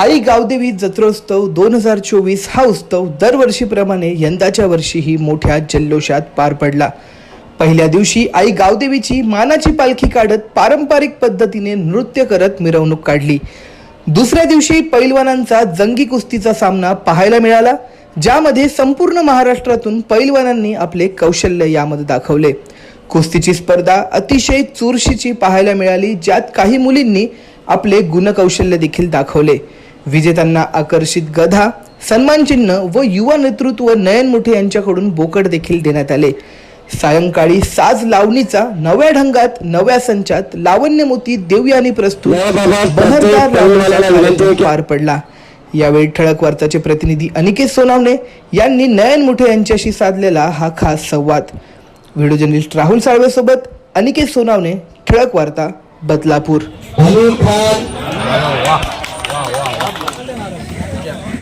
आई गावदेवी जत्रोत्सव दोन हजार चोवीस हा उत्सव दरवर्षीप्रमाणे यंदाच्या वर्षीही मोठ्या जल्लोषात पार पडला. पहिल्या दिवशी आई गावदेवीची मानाची पालखी काढत पारंपरिक पद्धतीने नृत्य करत मिरवणूक काढली. दुसऱ्या दिवशी पैलवानांचा जंगी कुस्तीचा सामना पाहायला मिळाला ज्यामध्ये संपूर्ण महाराष्ट्रातून पैलवानांनी आपले कौशल्य यामध्ये दाखवले. कुस्तीची स्पर्धा अतिशय चुरशीची पाहायला मिळाली ज्यात काही मुलींनी आपले गुणकौशल्य देखील दाखवले. विजेत्यांना आकर्षित गधा सन्मानचिन्ह व युवा नेतृत्व नयन मुठे यांच्याकडून बोकड देखील देण्यात आले. सायंकाळी साज लावणीचा नव्या ढंगात नव्या संचात लावण्यमोती देवयानी प्रस्तुत. बहरदार पार पडला. यावेळी ठळक वार्ताचे प्रतिनिधी अनिकेत सोनावणे यांनी नयन मुठे यांच्याशी साधलेला हा खास संवाद. व्हिडिओ जर्नलिस्ट राहुल साळवेसोबत अनिकेत सोनावणे ठळक वार्ता बदलापूर.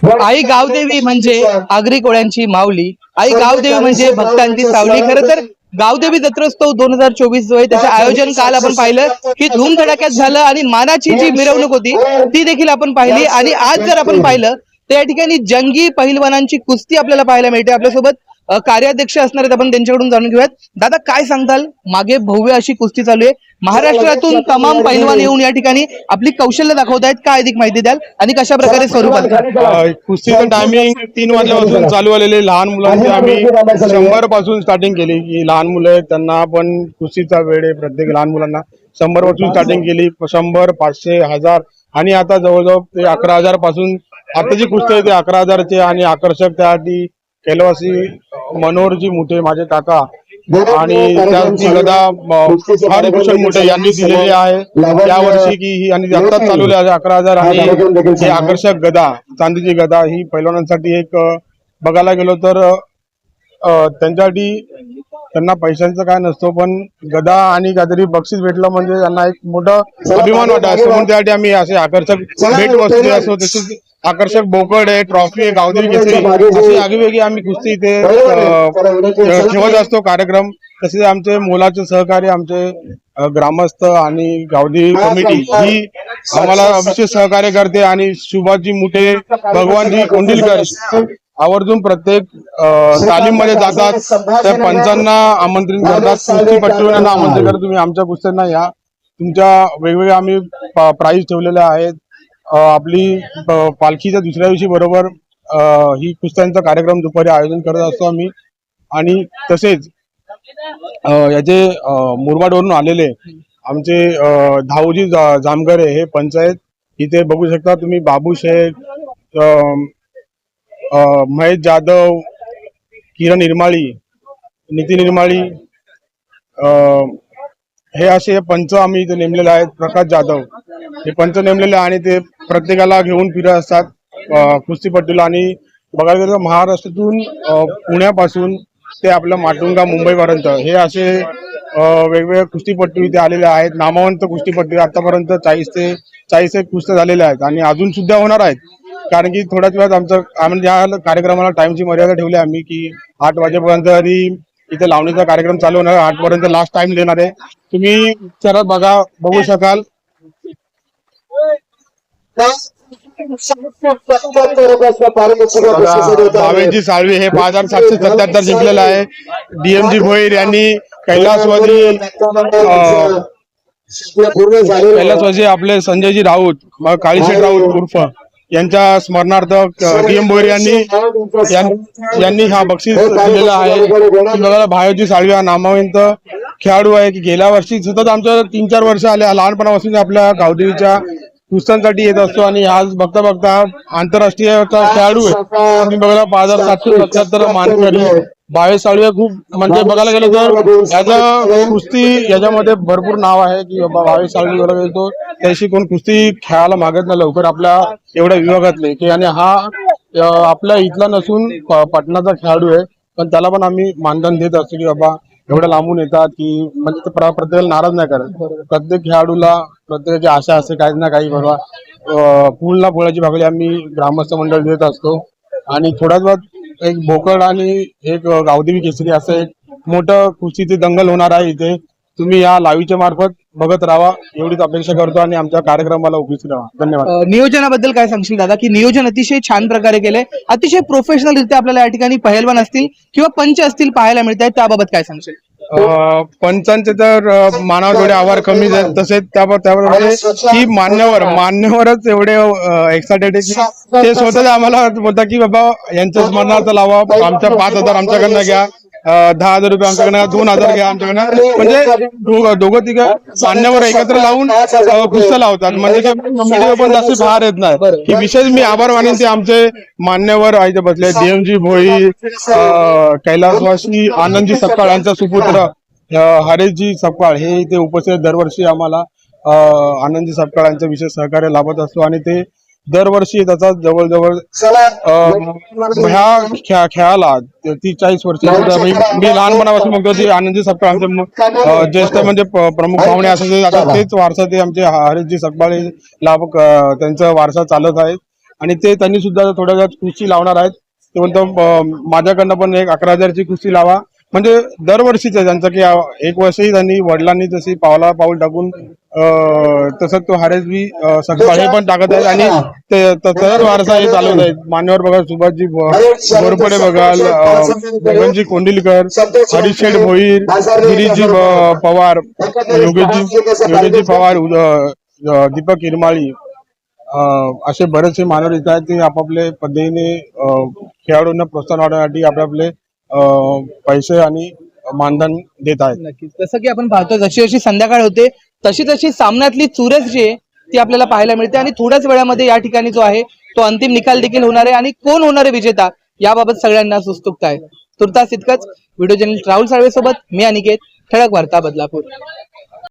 आई गावदेवी म्हणजे आगरी कोळ्यांची माऊली. आई गावदेवी म्हणजे भक्तांची सावली. खरं तर गावदेवी जत्रोत्सव दोन हजार चोवीस जो आहे त्याचं आयोजन काल आपण पाहिलं. की धूमधडाक्यात झालं आणि मानाची जी मिरवणूक होती ती देखील आपण पाहिली. आणि आज जर आपण पाहिलं तर या ठिकाणी जंगी पहिलवानांची कुस्ती आपल्याला पाहायला मिळते आपल्यासोबत. कार्याध्यक्ष असणार आहेत आपण त्यांच्याकडून जाणून घेऊयात. दादा काय सांगताल? मागे भव्य अशी कुस्ती चालू आहे. महाराष्ट्रातून तमाम पैलवान येऊन या ठिकाणी आपली कौशल्य दाखवत आहेत. काय अधिक माहिती द्याल? आणि कशा प्रकारे स्वरूपात कुस्तीचं टायमिंग तीन वाजल्यापासून चालू. आलेले लहान मुलांची आम्ही शंभरपासून स्टार्टिंग केली. की लहान मुलं आहेत त्यांना पण कुस्तीचा वेळ आहे प्रत्येक लहान मुलांना. शंभरपासून स्टार्टिंग केली. शंभर पाचशे हजार. आणि आता जवळजवळ ते अकरा हजारपासून आताची कुस्ती आहे ते अकरा हजारचे आणि आकर्षक त्यासाठी कैलवासी मनोहरजी मुठे माझे काका आणि त्याची गदा हरिभूषण मुठे यांनी दिलेली आहे. या वर्षी की ही आणि आत्ताच चालवली आहे अकरा हजार आणि ही आकर्षक गदा चांदीची गदा ही पैलवानांसाठी एक बघायला गेलो तर त्यांच्यासाठी त्यांना पैशांचं काय नसतो पण गदा आणि काहीतरी बक्षीस भेटलं म्हणजे त्यांना एक मोठं अभिमान वाटत. असतो म्हणून त्यासाठी आम्ही असे आकर्षक भेट वस्तू जे असतो तसेच आकर्षक बोकड आहे ट्रॉफी आहे गावदेवी अशी आगीवेगळी आम्ही कुस्ती इथे ठेवत असतो कार्यक्रम. तसेच आमचे मोलाचे सहकार्य आमचे ग्रामस्थ आणि गावदेवी कमिटी ही आम्हाला विशेष सहकार्य करते. आणि शुभाजी मुठे भगवानजी कोंडिलकर. आवर्जून प्रत्येक तालीममध्ये जातात त्या पंचांना आमंत्रित करतात कुस्तीपट्टूंना आमंत्रित करतात. तुम्ही आमच्या कुस्त्यांना या. तुमच्या वेगवेगळ्या आम्ही प्राईज ठेवलेल्या आहेत. आपली पालखीच्या दुसऱ्या दिवशी बरोबर ही कुस्त्यांचा कार्यक्रम दुपारी आयोजन करत असतो आम्ही. आणि तसेच याचे मुरबाडवरून आलेले आमचे धावजी जामगरे हे पंचायत इथे बघू शकता तुम्ही बाबू शेख महेश जाधव किरण निर्माळी नितीन निर्माळी हे असे पंच आम्ही इथे नेमलेले आहेत. प्रकाश जाधव. हे पंच नेमलेले आहे आणि ते प्रत्येकाला घेऊन फिरत असतात कुस्तीपट्टीला आणि बघायला गेलं तर महाराष्ट्रातून पुण्यापासून ते आपलं माटुंगा मुंबईपर्यंत. हे असे वेगवेगळे कुस्तीपट्टू इथे आलेले आहेत. नामवंत कुस्तीपट्टू आतापर्यंत चाळीस ते चाळीस एक कुस्त्या झालेल्या आहेत. आणि अजून सुद्धा होणार आहेत. कारण की थोड्याच वेळात आमचं आम्ही या कार्यक्रमाला टाइमची मर्यादा ठेवली आम्ही की आठ वाजेपर्यंत तरी इथे लावणीचा कार्यक्रम चालू होणार आहे. आठ पर्यंत लास्ट टाइम देणार आहे. तुम्ही सरळ बघा बघू शकाल. भावेजी साळवे हे पाच हजार सातशे सत्याहत्तर जिंकलेलं आहे. डीएमजी भोईर यांनी कैलासवादी अं, कैलासवासी आपले संजयजी राऊत मग काळीशेठ राऊत उर्फ. यांच्या स्मरणार्थ डीएम भोईर यांनी यांनी हा बक्षीस दिलेला आहे. भायोजी साळवे हा नामवंत खेळाडू आहे. की गेल्या वर्षी सतत आमच्या तीन चार वर्ष आले लहानपणापासून आपल्या गावदेवीच्या कुस्त्यांसाठी येत असतो आणि आज बघता बघता आंतरराष्ट्रीय खेळाडू आहे. बघा पाच हजार सातशे सत्याहत्तर मानकरी. बावीस साळवे खूप म्हणजे बघायला गेलं तर याचा कुस्ती याच्यामध्ये भरपूर नाव आहे की बाबा बावीस साळवे बरोबर येतो त्याशी कोण कुस्ती खेळायला मागत नाही लवकर आपल्या एवढ्या विभागातले. की आणि हा आपल्या इथला नसून पटनाचा खेळाडू आहे. पण त्याला पण आम्ही मानधन देत असतो की बाबा एवढ्या लांबून येतात की म्हणजे प्रत्येकाला नाराज नाही करत. प्रत्येक खेळाडूला प्रत्येकाची आशा असते काही ना काही बाबा अं, फुलला फुलाची भाकरी आम्ही ग्रामस्थ मंडळ देत असतो. आणि थोड्याच वेळात एक भोकड आणि एक गावदेवी केसरी असं एक मोठं कुस्तीचे दंगल होणार आहे इथे. तुम्ही या लाईव्हच्या मार्फत बघत राहा. एवढीच अपेक्षा करतो आणि आमच्या कार्यक्रमाला उपस्थित राहा. धन्यवाद. नियोजनाबद्दल काय सांगशील दादा? की नियोजन अतिशय छान प्रकारे केलंय. अतिशय प्रोफेशनल रित्या आपल्याला या ठिकाणी पहिलवान असतील किंवा पंच असतील पाहायला मिळत आहेत त्याबाबत काय सांगशील? पंचांचे तर मानावर थोडे आभार कमी तसेच त्यावर त्यावर म्हणजे ही मान्यवर मान्यवरच एवढे एक्सायटेड आहे की ते स्वतःच आम्हाला बोलतात की बाबा यांच्या स्मरणार्थ लावा आमच्या पाच हजार आमच्याकडनं घ्या. दहा हजार रुपये आमच्याकडनं दोन हजार घ्या आमच्याकडनं म्हणजे दोघं तिघं मान्यवर एकत्र लावून अं, कुस्त्या लावतात. म्हणजे पण जास्त बाहेर येत नाही. ही विशेष मी आभार मानेन ते आमचे मान्यवर आहे बसले डीएमजी भोई कैलासवासी आनंदजी सपकाळ यांचा सुपुत्र हरेशजी सपकाळ हे इथे उपस्थित दरवर्षी आम्हाला आनंदजी सपकाळ यांचं विशेष सहकार्य लाभत असतो. आणि ते दरवर्षी त्याचा जवळजवळ ह्या खेळा खेळाला ती चाळीस वर्ष मी लहानपणापासून बघतो की आनंदजी सपकाळ आमचे ज्येष्ठ म्हणजे प्रमुख पाहुणे असायचे आता तेच वारसा ते आमचे हरेशजी हे लाभ त्यांचा वारसा चालत आहे. आणि ते त्यांनी सुद्धा थोड्या वेळात कुस्ती लावणार आहेत. ते म्हणतो माझ्याकडनं पण एक अकरा हजारची कुस्ती लावा. म्हणजे दरवर्षीच आहे त्यांचं की एक वर्षही त्यांनी वडिलांनी जशी पावला पाऊल टाकून तसंच तो हरेशजी बी हे पण टाकत आहेत आणि ते तसाच वारसा हे चालवत आहेत. मान्यवर बघा सुभाषजी बोरपडे बघाल गगनजी कोंडिलकर हरिशेठ भोईर गिरीशजी पवार योगेशजी योगेशजी पवार दीपक इरमाळी असे बरेचसे मानव इथं आहेत. ते आपापले पद्धतीने खेळाडूंना प्रोत्साहन वाढवण्यासाठी आपले पैसे आणि मानधन देत आहेत. नक्कीच. जसं की आपण पाहतो जशी जशी संध्याकाळ होते तशी तशी सामन्यातली चुरस जी आहे ती आपल्याला पाहायला मिळते आणि थोड्याच वेळामध्ये या ठिकाणी जो आहे तो अंतिम निकाल देखील होणार आहे आणि कोण होणार आहे विजेता याबाबत सगळ्यांना उत्सुकता आहे. तुर्तास इतकंच. व्हिडिओ जर्नलिस्ट राहुल साळवे सोबत मी अनिकेत ठळक वार्ता बदलापूर.